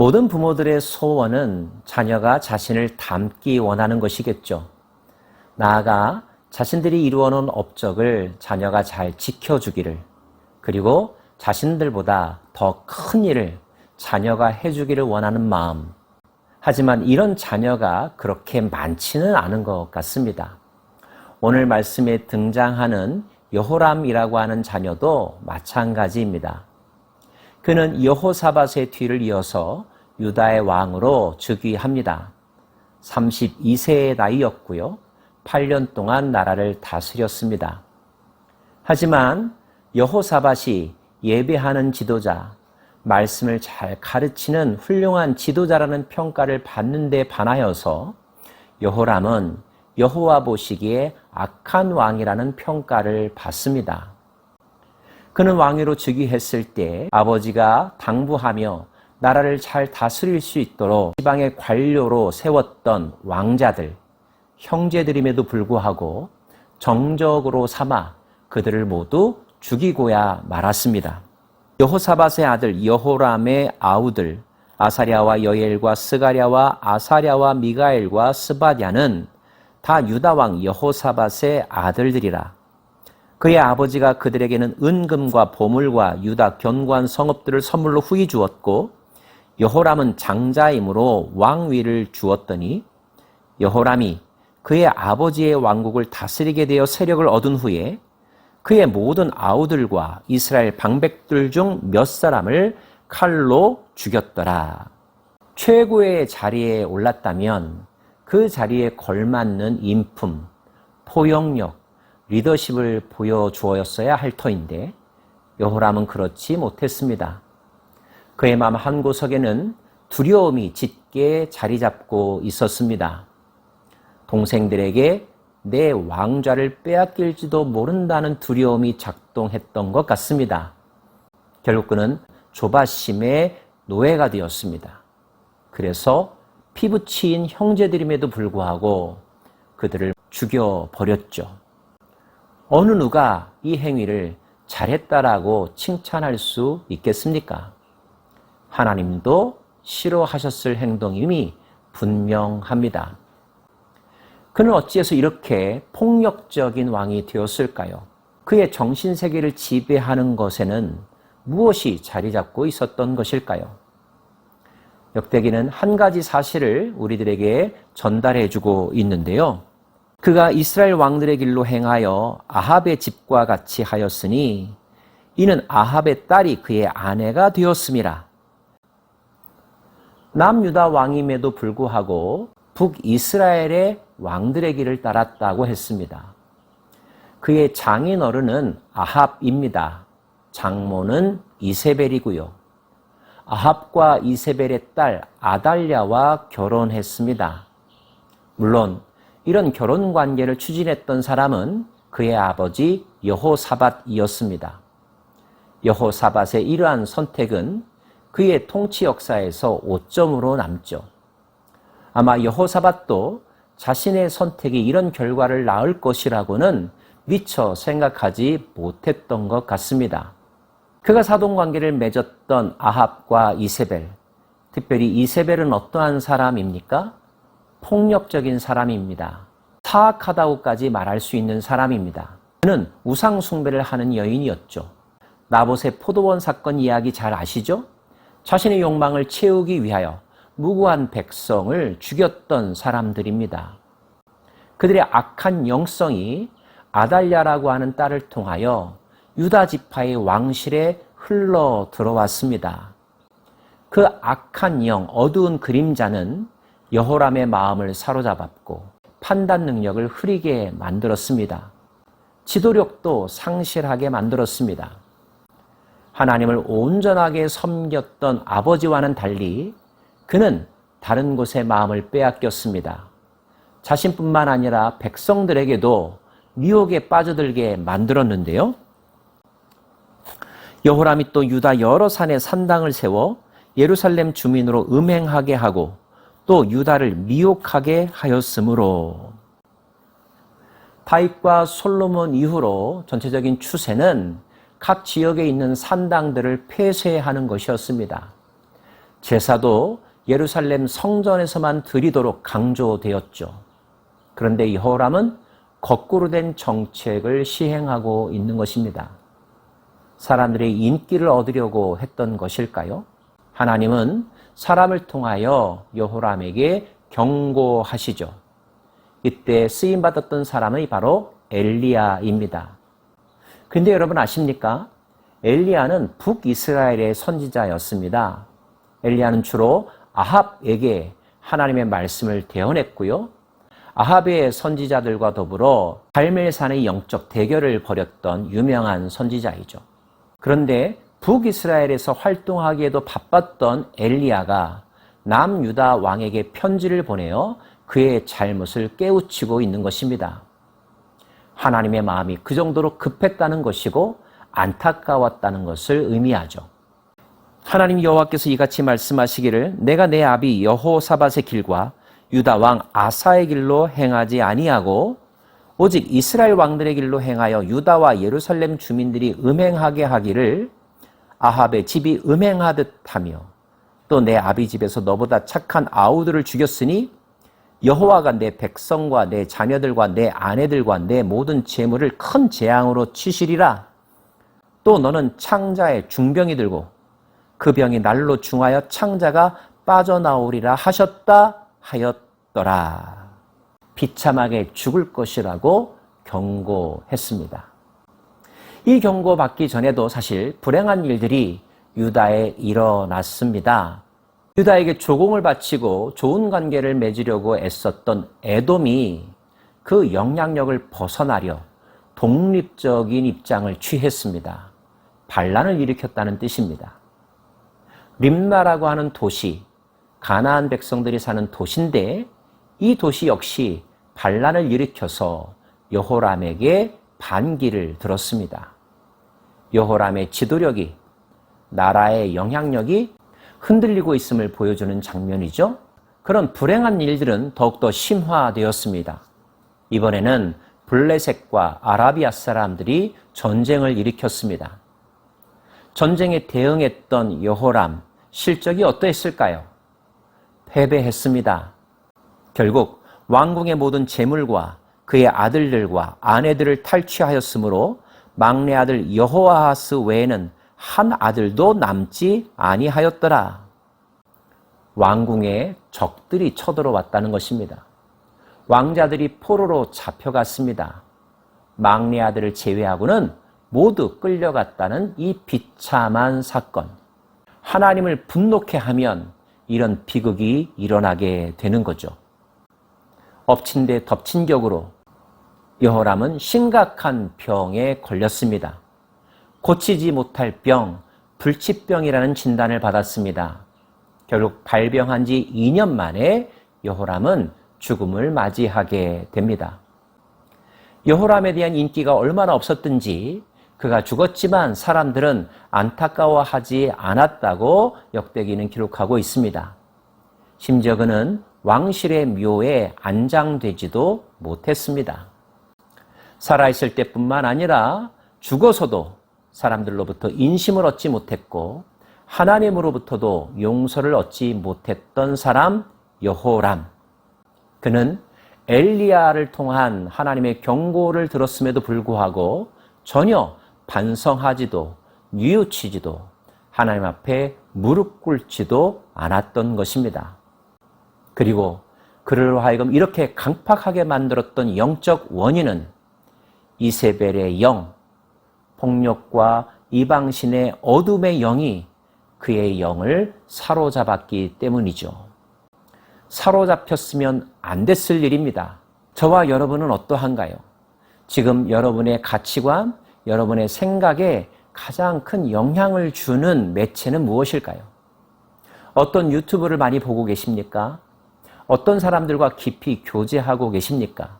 모든 부모들의 소원은 자녀가 자신을 닮기 원하는 것이겠죠. 나아가 자신들이 이루어놓은 업적을 자녀가 잘 지켜주기를, 그리고 자신들보다 더 큰 일을 자녀가 해주기를 원하는 마음. 하지만 이런 자녀가 그렇게 많지는 않은 것 같습니다. 오늘 말씀에 등장하는 여호람이라고 하는 자녀도 마찬가지입니다. 그는 여호사밧의 뒤를 이어서 유다의 왕으로 즉위합니다. 32세의 나이였고요. 8년 동안 나라를 다스렸습니다. 하지만 여호사밧이 예배하는 지도자, 말씀을 잘 가르치는 훌륭한 지도자라는 평가를 받는 데 반하여서 여호람은 여호와 보시기에 악한 왕이라는 평가를 받습니다. 그는 왕위로 즉위했을 때 아버지가 당부하며 나라를 잘 다스릴 수 있도록 지방의 관료로 세웠던 왕자들, 형제들임에도 불구하고 정적으로 삼아 그들을 모두 죽이고야 말았습니다. 여호사밧의 아들 여호람의 아우들 아사랴와 여엘과 스가랴와 아사랴와 미가엘과 스바랴는 다 유다 왕 여호사밧의 아들들이라. 그의 아버지가 그들에게는 은금과 보물과 유다 견고한 성읍들을 선물로 후히 주었고 여호람은 장자이므로 왕위를 주었더니 여호람이 그의 아버지의 왕국을 다스리게 되어 세력을 얻은 후에 그의 모든 아우들과 이스라엘 방백들 중 몇 사람을 칼로 죽였더라. 최고의 자리에 올랐다면 그 자리에 걸맞는 인품, 포용력, 리더십을 보여주었어야 할 터인데 여호람은 그렇지 못했습니다. 그의 마음 한 구석에는 두려움이 짙게 자리 잡고 있었습니다. 동생들에게 내 왕좌를 빼앗길지도 모른다는 두려움이 작동했던 것 같습니다. 결국 그는 조바심의 노예가 되었습니다. 그래서 피부치인 형제들임에도 불구하고 그들을 죽여버렸죠. 어느 누가 이 행위를 잘했다라고 칭찬할 수 있겠습니까? 하나님도 싫어하셨을 행동임이 분명합니다. 그는 어찌해서 이렇게 폭력적인 왕이 되었을까요? 그의 정신 세계를 지배하는 것에는 무엇이 자리 잡고 있었던 것일까요? 역대기는 한 가지 사실을 우리들에게 전달해 주고 있는데요. 그가 이스라엘 왕들의 길로 행하여 아합의 집과 같이 하였으니 이는 아합의 딸이 그의 아내가 되었음이라. 남유다 왕임에도 불구하고 북이스라엘의 왕들의 길을 따랐다고 했습니다. 그의 장인 어른은 아합입니다. 장모는 이세벨이고요. 아합과 이세벨의 딸 아달랴와 결혼했습니다. 물론 이런 결혼 관계를 추진했던 사람은 그의 아버지 여호사밧이었습니다. 여호사밧의 이러한 선택은 그의 통치 역사에서 오점으로 남죠. 아마 여호사밧도 자신의 선택이 이런 결과를 낳을 것이라고는 미처 생각하지 못했던 것 같습니다. 그가 사돈 관계를 맺었던 아합과 이세벨, 특별히 이세벨은 어떠한 사람입니까? 폭력적인 사람입니다. 사악하다고까지 말할 수 있는 사람입니다. 그는 우상숭배를 하는 여인이었죠. 나봇의 포도원 사건 이야기 잘 아시죠? 자신의 욕망을 채우기 위하여 무고한 백성을 죽였던 사람들입니다. 그들의 악한 영성이 아달랴라고 하는 딸을 통하여 유다 지파의 왕실에 흘러 들어왔습니다. 그 악한 영, 어두운 그림자는 여호람의 마음을 사로잡았고 판단 능력을 흐리게 만들었습니다. 지도력도 상실하게 만들었습니다. 하나님을 온전하게 섬겼던 아버지와는 달리 그는 다른 곳에 마음을 빼앗겼습니다. 자신뿐만 아니라 백성들에게도 미혹에 빠져들게 만들었는데요. 여호람이 또 유다 여러 산에 산당을 세워 예루살렘 주민으로 음행하게 하고 또 유다를 미혹하게 하였으므로 다윗과 솔로몬 이후로 전체적인 추세는 각 지역에 있는 산당들을 폐쇄하는 것이었습니다. 제사도 예루살렘 성전에서만 드리도록 강조되었죠. 그런데 여호람은 거꾸로 된 정책을 시행하고 있는 것입니다. 사람들의 인기를 얻으려고 했던 것일까요? 하나님은 사람을 통하여 여호람에게 경고하시죠. 이때 쓰임 받았던 사람이 바로 엘리야입니다. 근데 여러분 아십니까? 엘리야는 북이스라엘의 선지자였습니다. 엘리야는 주로 아합에게 하나님의 말씀을 대언했고요. 아합의 선지자들과 더불어 갈멜산의 영적 대결을 벌였던 유명한 선지자이죠. 그런데 북이스라엘에서 활동하기에도 바빴던 엘리야가 남유다 왕에게 편지를 보내어 그의 잘못을 깨우치고 있는 것입니다. 하나님의 마음이 그 정도로 급했다는 것이고 안타까웠다는 것을 의미하죠. 하나님 여호와께서 이같이 말씀하시기를 내가 내 아비 여호사밧의 길과 유다 왕 아사의 길로 행하지 아니하고 오직 이스라엘 왕들의 길로 행하여 유다와 예루살렘 주민들이 음행하게 하기를 아합의 집이 음행하듯 하며 또 내 아비 집에서 너보다 착한 아우들을 죽였으니 여호와가 내 백성과 내 자녀들과 내 아내들과 내 모든 재물을 큰 재앙으로 치시리라. 또 너는 창자의 중병이 들고 그 병이 날로 중하여 창자가 빠져나오리라 하셨다 하였더라. 비참하게 죽을 것이라고 경고했습니다. 이 경고 받기 전에도 사실 불행한 일들이 유다에 일어났습니다. 유다에게 조공을 바치고 좋은 관계를 맺으려고 애썼던 에돔이 그 영향력을 벗어나려 독립적인 입장을 취했습니다. 반란을 일으켰다는 뜻입니다. 림나라고 하는 도시, 가나안 백성들이 사는 도시인데 이 도시 역시 반란을 일으켜서 여호람에게 반기를 들었습니다. 여호람의 지도력이 나라의 영향력이 흔들리고 있음을 보여주는 장면이죠. 그런 불행한 일들은 더욱더 심화되었습니다. 이번에는 블레셋과 아라비아 사람들이 전쟁을 일으켰습니다. 전쟁에 대응했던 여호람 실적이 어떠했을까요? 패배했습니다. 결국 왕궁의 모든 재물과 그의 아들들과 아내들을 탈취하였으므로 막내 아들 여호아하스 외에는 한 아들도 남지 아니하였더라. 왕궁에 적들이 쳐들어왔다는 것입니다. 왕자들이 포로로 잡혀갔습니다. 막내 아들을 제외하고는 모두 끌려갔다는 이 비참한 사건. 하나님을 분노케 하면 이런 비극이 일어나게 되는 거죠. 엎친 데 덮친 격으로 여호람은 심각한 병에 걸렸습니다. 고치지 못할 병, 불치병이라는 진단을 받았습니다. 결국 발병한 지 2년 만에 여호람은 죽음을 맞이하게 됩니다. 여호람에 대한 인기가 얼마나 없었든지 그가 죽었지만 사람들은 안타까워하지 않았다고 역대기는 기록하고 있습니다. 심지어 그는 왕실의 묘에 안장되지도 못했습니다. 살아있을 때뿐만 아니라 죽어서도 사람들로부터 인심을 얻지 못했고 하나님으로부터도 용서를 얻지 못했던 사람 여호람. 그는 엘리야를 통한 하나님의 경고를 들었음에도 불구하고 전혀 반성하지도 뉘우치지도 하나님 앞에 무릎 꿇지도 않았던 것입니다. 그리고 그를 하여금 이렇게 강팍하게 만들었던 영적 원인은 이세벨의 영, 폭력과 이방신의 어둠의 영이 그의 영을 사로잡았기 때문이죠. 사로잡혔으면 안 됐을 일입니다. 저와 여러분은 어떠한가요? 지금 여러분의 가치관, 여러분의 생각에 가장 큰 영향을 주는 매체는 무엇일까요? 어떤 유튜브를 많이 보고 계십니까? 어떤 사람들과 깊이 교제하고 계십니까?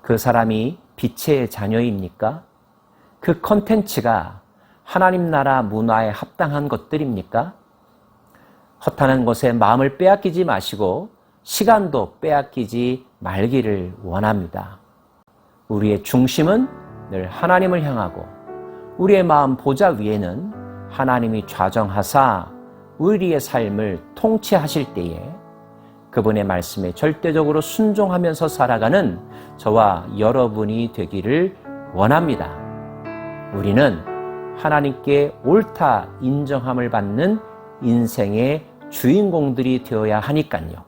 그 사람이 빛의 자녀입니까? 그 컨텐츠가 하나님 나라 문화에 합당한 것들입니까? 허탄한 것에 마음을 빼앗기지 마시고 시간도 빼앗기지 말기를 원합니다. 우리의 중심은 늘 하나님을 향하고 우리의 마음 보좌 위에는 하나님이 좌정하사 우리의 삶을 통치하실 때에 그분의 말씀에 절대적으로 순종하면서 살아가는 저와 여러분이 되기를 원합니다. 우리는 하나님께 옳다 인정함을 받는 인생의 주인공들이 되어야 하니까요.